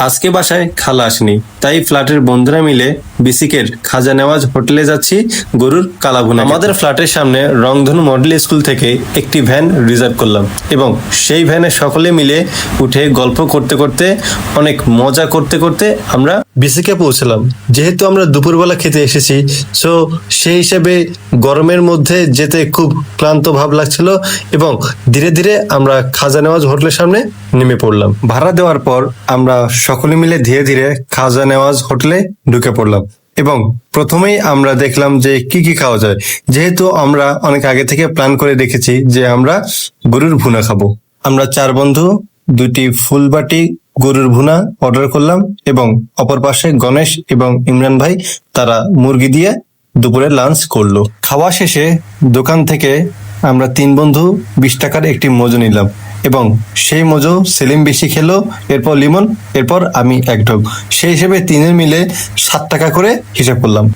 আজকে বাসায় খালা আসেনি তাই ফ্ল্যাটের বন্ধুরা মিলে বিসিকের খাজা নেওয়াজ হোটেলে যাচ্ছি গরুর কালাভুনা আমাদের ফ্ল্যাটের সামনে রংধনু মডেল স্কুল থেকে একটি ভ্যান রিজার্ভ করলাম এবং সেই ভ্যানে সকলে মিলে উঠে গল্প করতে করতে, অনেক মজা করতে করতে আমরা বিসিকে পৌঁছলাম। যেহেতু আমরা দুপুরবেলা খেতে এসেছি সো সেই হিসেবে গরমের মধ্যে যেতে খুব ক্লান্ত ভাব লাগছিল এবং ধীরে ধীরে আমরা খাজা নেওয়াজ হোটেলের সামনে নেমে পড়লাম। ভাড়া দেওয়ার পর আমরা সকলে মিলে ধীরে ধীরে খাজা নেওয়াজ হোটেলে ঢুকে পড়লাম। এবং প্রথমেই আমরা দেখলাম যে কি কি খাওয়া যায়। যেহেতু আমরা অনেক আগে থেকে প্ল্যান করে রেখেছি যে আমরা গরুর ভুনা খাব। আমরা চার বন্ধু, দুটি ফুলবাটি গরুর ভুনা অর্ডার করলাম এবং অপর পাশে গণেশ এবং ইমরান ভাই তারা মুরগি দিয়ে দুপুরে লাঞ্চ করল। খাওয়া শেষে দোকান থেকে আমরা তিন বন্ধু বিশ টাকার একটি মজু নিলাম। এবং সেই মজো সেলিম বেশি খেলো, এরপর লিমন, এরপর আমি এক ঢোক। সেই হিসেবে তিনের মিলে সাত টাকা করে হিসাব করলাম।